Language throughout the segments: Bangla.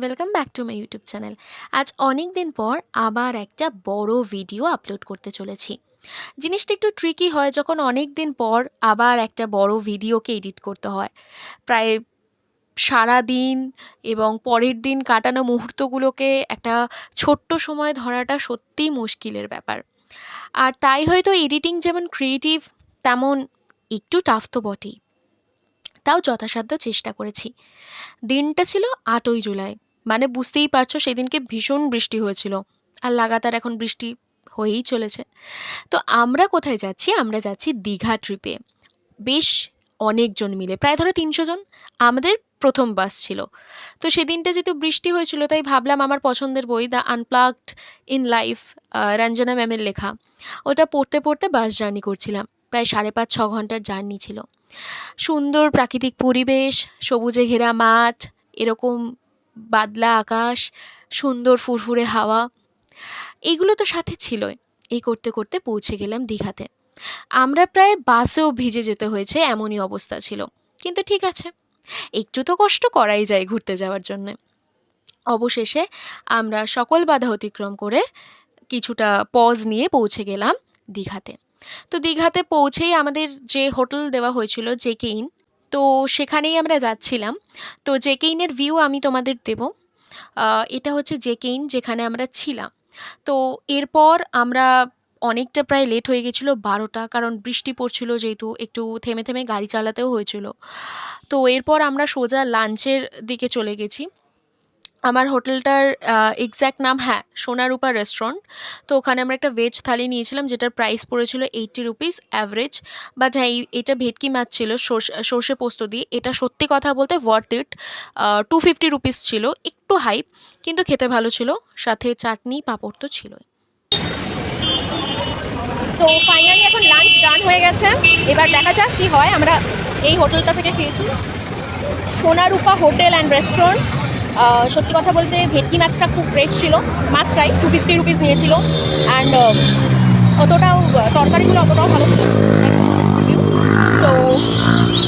Welcome back to my YouTube channel আজ অনেক দিন পর আবার একটা বড় ভিডিও আপলোড করতে চলেছি। জিনিসটা একটু ট্রিকি হয় যখন অনেক দিন পর আবার একটা বড় ভিডিওকে এডিট করতে হয়। প্রায় সারা দিন এবং পরের দিন কাটানো মুহূর্তগুলোকে একটা ছোট্ট সময় ধরাটা সত্যিই মুশকিলের ব্যাপার। আর তাই হয়তো এডিটিং যেমন ক্রিয়েটিভ তেমন একটু টাফ তো বটেই। তাও যথাসাধ্য চেষ্টা করেছি। দিনটা ছিল আটই জুলাই। মানে বুঝতেই পারছ, সেদিনকে ভীষণ বৃষ্টি হয়েছিল আর লাগাতার এখন বৃষ্টি হয়েই চলেছে। তো আমরা কোথায় যাচ্ছি? আমরা যাচ্ছি দীঘা ট্রিপে বেশ অনেকজন মিলে, প্রায় ধরো তিনশো জন। আমাদের প্রথম বাস ছিল। তো সেদিনটা যেহেতু বৃষ্টি হয়েছিল, তাই ভাবলাম আমার পছন্দের বই the unplugged in life Ranjana ম্যামের লেখা। ওটা পড়তে পড়তে বাস জার্নি করছিলাম। প্রায় সাড়ে পাঁচ, ছ ঘণ্টার জার্নি ছিল। সুন্দর প্রাকৃতিক পরিবেশ, সবুজে ঘেরা মাঠ, এরকম বাদলা আকাশ, সুন্দর ফুরফুরে হাওয়া, এগুলো তো সাথে ছিলই। এই করতে করতে পৌঁছে গেলাম দীঘাতে। আমরা প্রায় বাসেও ভিজে যেতে হয়েছে, এমনই অবস্থা ছিল। কিন্তু ঠিক আছে, একটু তো কষ্ট করাই যায় ঘুরতে যাওয়ার জন্যে। অবশেষে আমরা সকল বাধা অতিক্রম করে কিছুটা পজ নিয়ে পৌঁছে গেলাম দীঘাতে। তো দীঘাতে পৌঁছেই আমাদের যে হোটেল দেওয়া হয়েছিল জেকেইন তো সেখানেই আমরা যাচ্ছিলাম। তো জে জেকেইনের ভিউ আমি তোমাদের দেব। এটা হচ্ছে জে জেকেইন যেখানে আমরা ছিলাম। তো এরপর আমরা অনেকটা প্রায় লেট হয়ে গেছিল বারোটা, কারণ বৃষ্টি পড়ছিল যেহেতু একটু থেমে থেমে গাড়ি চালাতেও হয়েছিল। তো এরপর আমরা সোজা লাঞ্চের দিকে চলে গেছি। আমার হোটেলটার এক্স্যাক্ট নাম হ্যাঁ সোনারূপা রেস্টুরেন্ট তো ওখানে আমরা একটা ভেজ থালি নিয়েছিলাম, যেটার প্রাইস পড়েছিল এইট্টি রুপিস অ্যাভারেজ বাট হ্যাঁ এটা ভেটকি মাছ ছিল, সর্ষে সর্ষে পোস্ত দিয়ে। এটা সত্যি কথা বলতে worth it two fifty rupees ছিল, একটু হাইপ কিন্তু খেতে ভালো ছিল। সাথে চাটনি, পাঁপড় তো ছিলই। সো ফাইনালি এখন লাঞ্চ ডান হয়ে গেছে। এবার দেখা যাক কি হয়, আমরা এই হোটেলটা থেকে খেয়েছি সোনারূপা হোটেল অ্যান্ড রেস্টুরেন্ট সত্যি কথা বলতে ভেটকি মাছটা খুব ফ্রেশ ছিল। মাছটাই টু ফিফটি রুপিস নিয়েছিল। অ্যান্ড অতটাও, তরকারিগুলো অতটাও ভালো ছিল। তো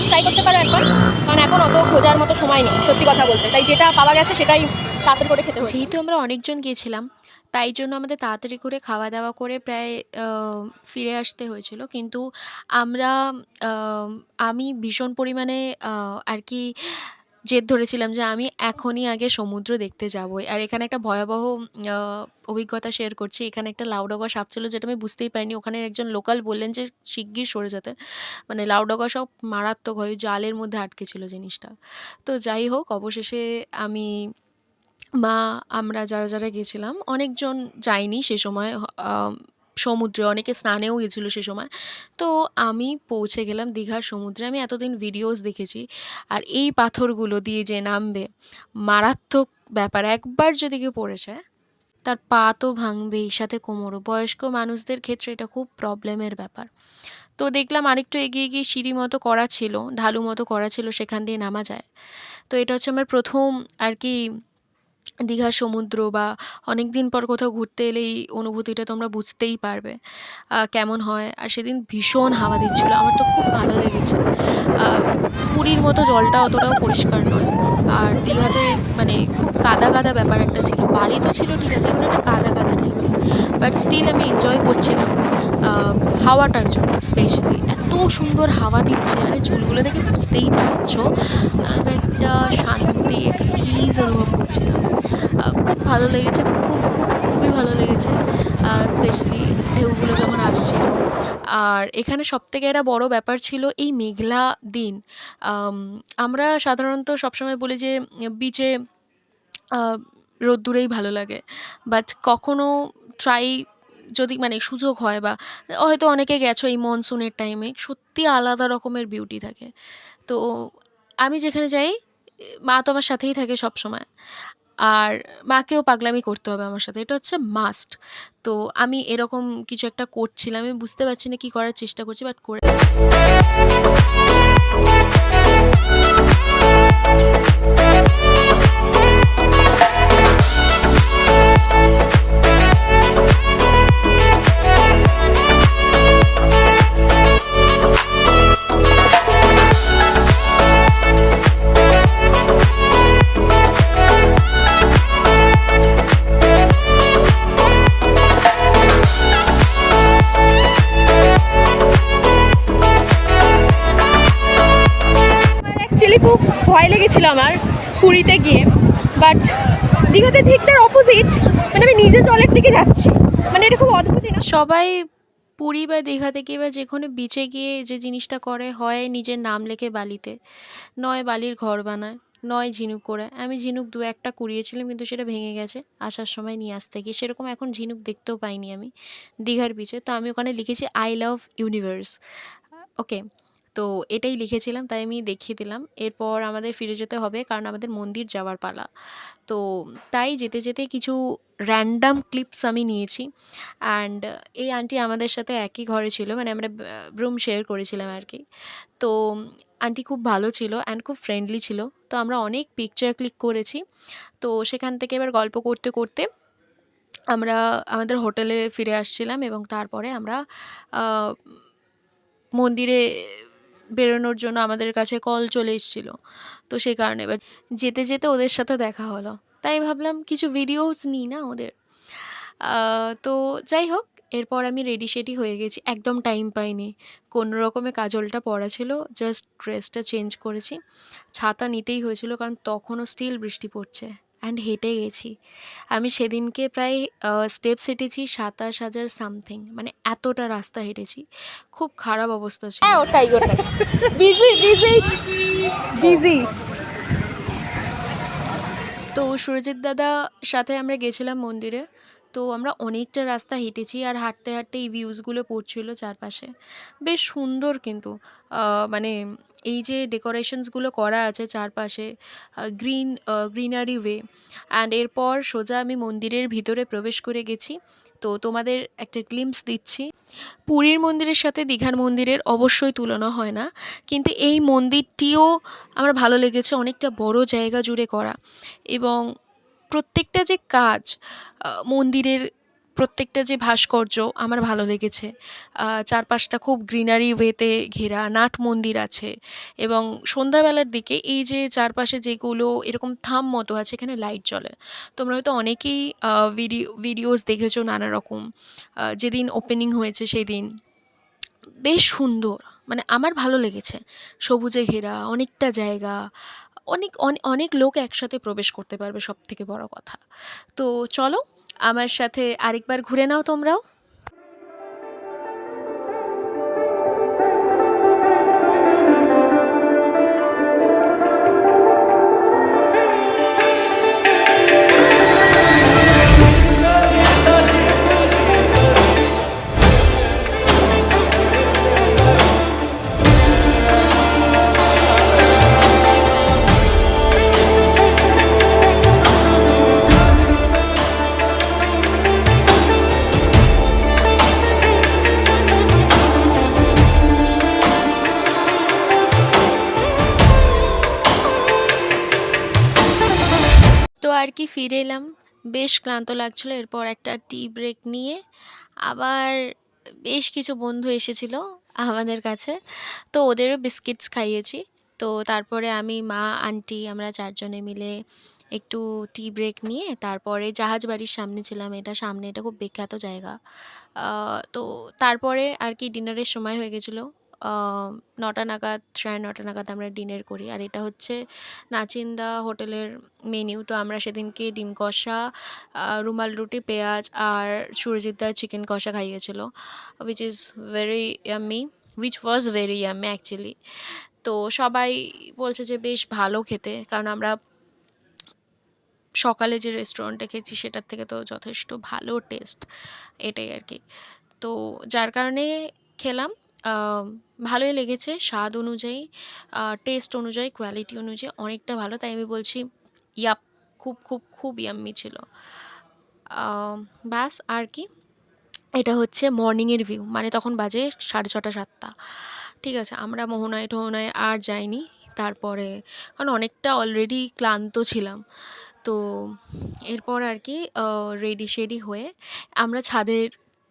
ট্রাই করতে পারো একবার। কারণ এখন অত খোঁজার মতো সময় নেই, সত্যি কথা বলতে। তাই যেটা পাওয়া গেছে সেটাই তাড়াতাড়ি করে খেতে যেহেতু আমরা অনেকজন গিয়েছিলাম তাই জন্য আমাদের তাড়াতাড়ি করে খাওয়া দাওয়া করে প্রায় ফিরে আসতে হয়েছিল। কিন্তু আমরা আমি ভীষণ পরিমাণে আর কি জেদ ধরেছিলাম যে আমি এখনই আগে সমুদ্র দেখতে যাবই। আর এখানে একটা ভয়াবহ অভিজ্ঞতা শেয়ার করছি। এখানে একটা লাউডগা সাপ ছিল যেটা আমি বুঝতেই পারিনি। ওখানে একজন লোকাল বললেন যে শিগগির সরে যেতে। মানে লাউডগা সব মারাত্মক হয় জালের মধ্যে আটকে ছিল জিনিসটা। তো যাই হোক, অবশেষে আমি মা আমরা যারা যারা গেছিলাম, অনেকজন যায়নি সে সময় সমুদ্রে, অনেকে স্নানেও গেছিল সে সময়। তো আমি পৌঁছে গেলাম দীঘার সমুদ্রে, আমি এতদিন ভিডিওস দেখেছি। আর এই পাথরগুলো দিয়ে যে নামবে, মারাত্মক ব্যাপার। একবার যদি কেউ পড়েছে, তার পা তো ভাঙবেই, সাথে কোমরও। বয়স্ক মানুষদের ক্ষেত্রে এটা খুব প্রবলেমের ব্যাপার। তো দেখলাম আরেকটু এগিয়ে গিয়ে সিঁড়ি মতো করা ছিল, ঢালু মতো করা ছিল, সেখান দিয়ে নামা যায়। তো এটা হচ্ছে আমার প্রথম আর কি দীঘার সমুদ্র বা অনেক দিন পর কোথাও ঘুরতে এলে এই অনুভূতিটা তোমরা বুঝতেই পারবে কেমন হয়। আর সেদিন ভীষণ হাওয়া দিচ্ছিল, আমার তো খুব ভালো লেগেছে। পুরীর মতো জলটা অতটাও পরিষ্কার নয়। আর দীঘাতে মানে খুব কাদা কাদা ব্যাপার একটা ছিল। বালি তো ছিল ঠিক আছে মানে একটা কাদা কাদা টাইপের বাট স্টিল আমি এনজয় করছিলাম হাওয়াটার জন্য স্পেশালি এত সুন্দর হাওয়া দিচ্ছে মানে চুলগুলো দেখে বুঝতেই পারছ। আর একটা শান্তি একটা পিস অনুভব করছিলাম। খুব ভালো লেগেছে, খুব খুব, খুবই ভালো লেগেছে। স্পেশালি ঢেউগুলো যখন আসছিল। আর এখানে সবথেকে একটা বড় ব্যাপার ছিল এই মেঘলা দিন। আমরা সাধারণত সবসময় বলি যে বিচে রোদ্দুরেই ভালো লাগে। বাট কখনো ট্রাই যদি মানে সুযোগ হয় বা, হয়তো অনেকে গেছো এই মনসুনের টাইমে সত্যি আলাদা রকমের বিউটি থাকে। তো আমি যেখানে যাই, মা তো আমার সাথেই থাকে সব সময় আর মাকেও পাগলামি করতে হবে আমার সাথে, এটা হচ্ছে মাস্ট তো আমি এরকম কিছু একটা করছিলাম, আমি বুঝতে পারছি না কি করার চেষ্টা করছি বাট করে সবাই পুরী বা দীঘা থেকে বা যে কোনো বিচে গিয়ে যে জিনিসটা করে হয় নিজের নাম লেখে বালিতে। নয় বালির ঘর বানায়, নয় ঝিনুক করে। আমি ঝিনুক দু একটা কুড়িয়েছিলাম কিন্তু সেটা ভেঙে গেছে। আসার সময় নিয়ে আসতে গিয়ে সেরকম এখন ঝিনুক দেখতেও পাইনি আমি দীঘার বিচে তো আমি ওখানে লিখেছি আই লাভ ইউনিভার্স ওকে তো এটাই লিখেছিলাম, তাই আমি দেখিয়ে দিলাম। এরপর আমাদের ফিরে যেতে হবে, কারণ আমাদের মন্দির যাওয়ার পালা। তো তাই যেতে যেতে কিছু র্যান্ডাম ক্লিপস আমি নিয়েছি। অ্যান্ড এই আন্টি আমাদের সাথে একই ঘরে ছিল মানে আমরা রুম শেয়ার করেছিলাম আর কি তো আন্টি খুব ভালো ছিল অ্যান্ড খুব ফ্রেন্ডলি ছিল। তো আমরা অনেক পিকচার ক্লিক করেছি। তো সেখান থেকে এবার গল্প করতে করতে আমরা আমাদের হোটেলে ফিরে আসছিলাম এবং তারপরে আমরা মন্দিরে বেরোনোর জন্য আমাদের কাছে কল চলে এসেছিল। তো সেই কারণে এবার যেতে যেতে ওদের সাথে দেখা হলো। তাই ভাবলাম কিছু ভিডিওস নিই না ওদের। তো যাই হোক, এরপর আমি রেডি শেডি হয়ে গেছি। একদম টাইম পাইনি। কোনো রকমে কাজলটা পরা ছিল জাস্ট ড্রেসটা চেঞ্জ করেছি। ছাতা নিতেই হয়েছিল, কারণ তখনও স্টিল বৃষ্টি পড়ছে। অ্যান্ড হেঁটে গেছি। আমি সেদিনকে প্রায় স্টেপস হেঁটেছি সাতাশ হাজার সামথিং মানে এতটা রাস্তা হেঁটেছি। খুব খারাপ অবস্থা ছিল। হ্যাঁ ওটাই ওটাই। বিজি বিজি বিজি তো সুরজিৎ দাদা সাথে আমরা গেছিলাম মন্দিরে। তো আমরা অনেকটা রাস্তা হেঁটেছি আর হাঁটতে হাঁটতে এই ভিউজগুলো পড়ছিল চারপাশে। বেশ সুন্দর কিন্তু মানে এই যে ডেকোরেশনসগুলো করা আছে চারপাশে গ্রিন গ্রিনারি ওয়ে অ্যান্ড এরপর সোজা আমি মন্দিরের ভিতরে প্রবেশ করে গেছি। তো তোমাদের একটা গ্লিমস দিচ্ছি। পুরীর মন্দিরের সাথে দীঘার মন্দিরের অবশ্যই তুলনা হয় না, কিন্তু এই মন্দিরটিও আমার ভালো লেগেছে, অনেকটা বড় জায়গা জুড়ে করা। এবং প্রত্যেকটা যে কাজ মন্দিরের প্রত্যেকটা যে ভাস্কর্য আমার ভালো লেগেছে। চারপাশটা খুব গ্রিনারি ওয়েতে ঘেরা, নাট মন্দির আছে এবং সন্ধ্যাবেলার দিকে এই যে চারপাশে যেগুলো এরকম থাম মতো আছে, এখানে লাইট জ্বলে। তোমরা হয়তো অনেকেই ভিডিও ভিডিওস দেখেছ নানা রকম যেদিন ওপেনিং হয়েছে সেই দিন বেশ সুন্দর মানে আমার ভালো লেগেছে। সবুজে ঘেরা, অনেকটা জায়গা অনেক, অনে- অনেক লোক একসাথে প্রবেশ করতে পারবে সব থেকে বড় কথা। তো চলো, আমার সাথে আরেকবার ঘুরে নাও তোমরাও। কি ফিরে এলাম? বেশ ক্লান্ত লাগছিল। এরপর একটা টি ব্রেক নিয়ে আবার বেশ কিছু বন্ধু এসেছিল আমাদের কাছে। তো ওদেরও বিস্কিটস খাইয়েছি। তো তারপরে আমি, মা, আন্টি আমরা চারজনে মিলে একটু টি ব্রেক নিয়ে তারপরে জাহাজ বাড়ির সামনে ছিলাম। এটা সামনে, এটা খুব বিখ্যাত জায়গা। তো তারপরে আর কি ডিনারের সময় হয়ে গেছিল। নটা নাগাদ, সাড়ে নটা নাগাদ আমরা ডিনার করি। আর এটা হচ্ছে নাচিন্দা হোটেলের মেনিউ তো আমরা সেদিনকে ডিম কষা রুমাল রুটি, পেঁয়াজ আর সুরজিৎদার চিকেন কষা খাইয়েছিল which is very yummy which was very yummy actually তো সবাই বলছে যে বেশ ভালো খেতে, কারণ আমরা সকালে যে রেস্টুরেন্টে খেয়েছি সেটার থেকে তো যথেষ্ট ভালো টেস্ট এটাই আর কি। তো যার কারণে খেলাম। ভালোই লেগেছে স্বাদ অনুযায়ী টেস্ট অনুযায়ী কোয়ালিটি অনুযায়ী অনেকটা ভালো। তাই আমি বলছি, ইয়াপ, খুব খুব খুব ইয়াম্মি ছিল। ব্যাস, আর কি? এটা হচ্ছে মর্নিংয়ের ভিউ মানে তখন বাজে সাড়ে ছটা, সাতটা। ঠিক আছে, আমরা মোহনায় টোহনায় আর যাইনি, তারপরে, কারণ অনেকটা অলরেডি ক্লান্ত ছিলাম। তো এরপর আর কি রেডি শেডি হয়ে আমরা ছাদের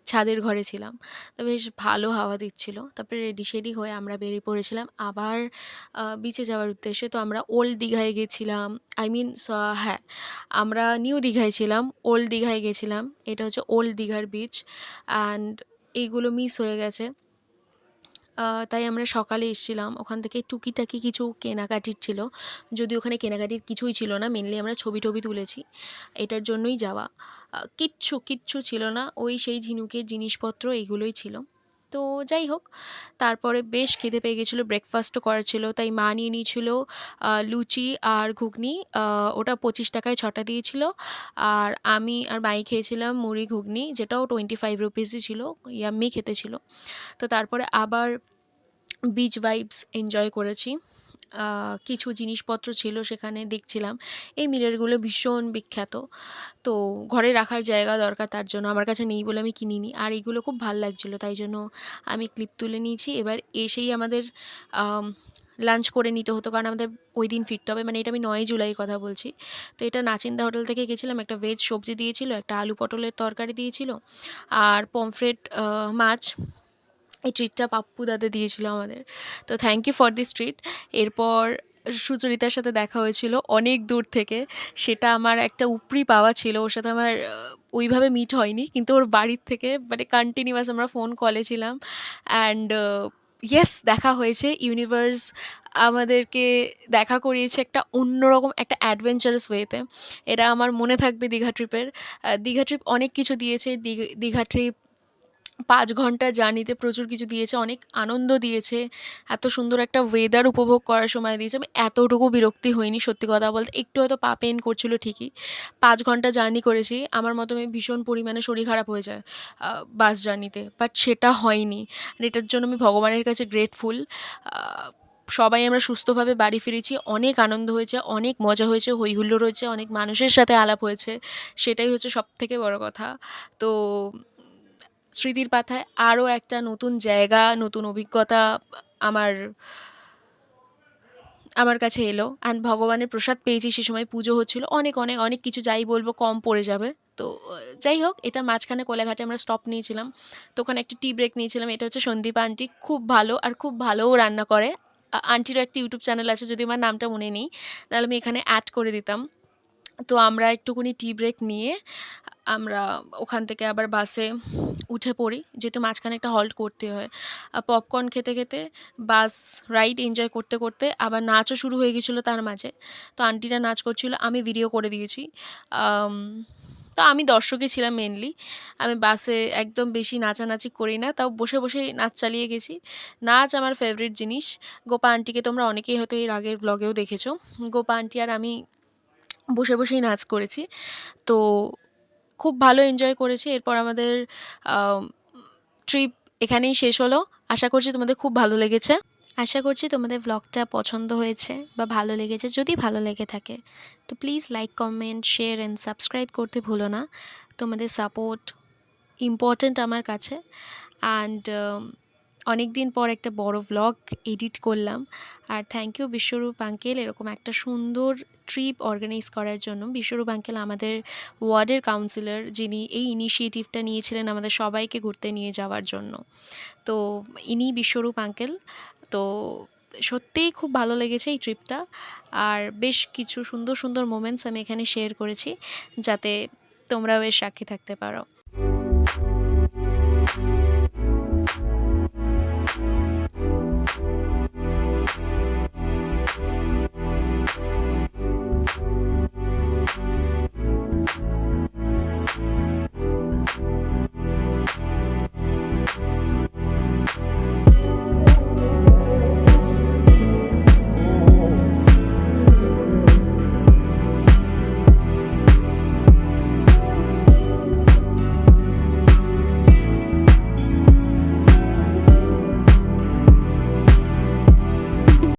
ছাদের ঘরে ছিলাম। তো বেশ ভালো হাওয়া দিচ্ছিল। তারপরে রেডি শেডি হয়ে আমরা বেরিয়ে পড়েছিলাম। আবার বিচে যাওয়ার উদ্দেশ্যে তো আমরা ওল্ড দীঘায় গেছিলাম। আই মিন হ্যাঁ আমরা নিউ দীঘায় ছিলাম ওল্ড দীঘায় গেছিলাম। এটা হচ্ছে ওল্ড দীঘার বিচ অ্যান্ড এইগুলো মিস হয়ে গেছে। তাই আমরা সকালে এসেছিলাম। ওখান থেকে টুকিটাকি কিছু কেনাকাটির ছিল। যদি ওখানে কেনাকাটির কিছুই ছিল না মেনলি আমরা ছবি টবি তুলেছি। এটার জন্যই যাওয়া। কিচ্ছু কিচ্ছু ছিল না। ওই সেই ঝিনুকের জিনিসপত্র এগুলোই ছিল। তো যাই হোক, তারপরে বেশ খিদে পেয়ে গেছিল ব্রেকফাস্টও করার ছিল, তাই মা নিয়ে নিয়েছিল লুচি আর ঘুগনি ওটা পঁচিশ টাকায় ছটা দিয়েছিল, আর আমি আর মাই খেয়েছিলাম মুড়ি ঘুগনি, যেটাও টোয়েন্টি ফাইভ রুপিসই ছিল, ইয়াম্মি খেতে ছিল। তো তারপরে আবার বিচ ভাইবস এনজয় করেছি। কিছু জিনিসপত্র ছিল সেখানে দেখছিলাম। এই মিররগুলো ভীষণ বিখ্যাত। তো ঘরে রাখার জায়গা দরকার তার জন্য। আমার কাছে নেই বলে আমি কিনিনি। আর এইগুলো খুব ভালো লাগছিল, তাই জন্য আমি ক্লিপ তুলে নিয়েছি। এবার এসেই আমাদের লাঞ্চ করে নিতে হতো। কারণ আমাদের ওই দিন ফিরতে হবে। মানে এটা আমি নয় জুলাইয়ের কথা বলছি। তো এটা নাচিন্দা হোটেল থেকে গেছিলাম। একটা ভেজ সবজি দিয়েছিল, একটা আলু পটলের তরকারি দিয়েছিল, আর পমফ্রেট মাছ এই ট্রিটটা পাপ্পু দাদা দিয়েছিল আমাদের। তো thank you for this treat এরপর সুচরিতার সাথে দেখা হয়েছিল অনেক দূর থেকে। সেটা আমার একটা উপরি পাওয়া ছিল। ওর সাথে আমার ওইভাবে মিট হয়নি। কিন্তু ওর বাড়ির থেকে মানে কন্টিনিউয়াস আমরা ফোন কলে ছিলাম। অ্যান্ড ইয়েস দেখা হয়েছে। ইউনিভার্স আমাদেরকে দেখা করিয়েছে একটা অন্যরকম, একটা অ্যাডভেঞ্চারাস ওয়েতে এটা আমার মনে থাকবে দীঘা ট্রিপের দীঘা ট্রিপ অনেক কিছু দিয়েছে। দীঘ- ট্রিপ পাঁচ ঘণ্টা জার্নিতে প্রচুর কিছু দিয়েছে, অনেক আনন্দ দিয়েছে, এত সুন্দর একটা ওয়েদার উপভোগ করার সময় দিয়েছে। আমি এতটুকু বিরক্তি হইনি সত্যি কথা বলতে, একটু হয়তো পা পেন করছিল ঠিকই। পাঁচ ঘণ্টা জার্নি করেছি, আমার মতো আমি ভীষণ পরিমাণে শরীর খারাপ হয়ে যায় বাস জার্নিতে বাট সেটা হয়নি। আর এটার জন্য আমি ভগবানের কাছে গ্রেটফুল সবাই আমরা সুস্থভাবে বাড়ি ফিরেছি, অনেক আনন্দ হয়েছে, অনেক মজা হয়েছে হই হয়েছে অনেক মানুষের সাথে আলাপ হয়েছে, সেটাই হচ্ছে সব থেকে বড় কথা। তো স্মৃতির পাথায় আরও একটা নতুন জায়গা, নতুন অভিজ্ঞতা আমার আমার কাছে এলো। অ্যান্ড ভগবানের প্রসাদ পেয়েছি সে সময় পুজো হচ্ছিল। অনেক অনেক অনেক কিছু যাই বলব, কম পড়ে যাবে। তো, যাই হোক, এটা মাঝখানে কোলাঘাটে আমরা স্টপ নিয়েছিলাম। তো ওখানে একটি টি ব্রেক নিয়েছিলাম। এটা হচ্ছে সন্দীপা আন্টি খুব ভালো আর খুব ভালোও রান্না করে। আন্টিরও একটা ইউটিউব চ্যানেল আছে, যদি আমার নামটা মনে নেই, তাহলে আমি এখানে অ্যাড করে দিতাম। তো আমরা একটুখানি টি ব্রেক নিয়ে আমরা ওখান থেকে আবার বাসে উঠে পড়ি। যেহেতু মাঝখানে একটা হল্ট করতে হয়। পপকর্ন খেতে খেতে বাস রাইড এনজয় করতে করতে আবার নাচও শুরু হয়ে গেছিল তার মাঝে। তো আন্টিরা নাচ করছিল, আমি ভিডিও করে দিয়েছি। তো আমি দর্শকই ছিলাম মেনলি আমি বাসে একদম বেশি নাচানাচি করি না, তাও বসে বসেই নাচ চালিয়ে গেছি। নাচ আমার ফেভারিট জিনিস। গোপা আন্টিকে তোমরা অনেকেই হয়তো এর আগের ব্লগেও দেখেছ। গোপা আন্টি আর আমি বসে বসেই নাচ করেছি। তো খুব ভালো এনজয় করেছি। এরপর আমাদের ট্রিপ এখানেই শেষ হলো। আশা করছি তোমাদের খুব ভালো লেগেছে। আশা করছি তোমাদের ব্লগটা পছন্দ হয়েছে বা ভালো লেগেছে। যদি ভালো লেগে থাকে, তো please like comment share and subscribe করতে ভুলো না। তোমাদের সাপোর্ট ইম্পর্ট্যান্ট আমার কাছে। অ্যান্ড অনেক দিন পর একটা বড় ভ্লগ এডিট করলাম। আর থ্যাংক ইউ বিশ্বরূপ আঙ্কেল এরকম একটা সুন্দর ট্রিপ অর্গানাইজ করার জন্য। বিশ্বরূপ আঙ্কেল আমাদের ওয়ার্ডের কাউন্সিলর যিনি এই ইনিশিয়েটিভটা নিয়েছিলেন আমাদের সবাইকে ঘুরতে নিয়ে যাওয়ার জন্য। তো ইনি বিশ্বরূপ আঙ্কেল তো সত্যিই খুব ভালো লেগেছে এই ট্রিপটা আর বেশ কিছু সুন্দর সুন্দর মোমেন্টস আমি এখানে শেয়ার করেছি, যাতে তোমরাও এর সাক্ষী থাকতে পারো।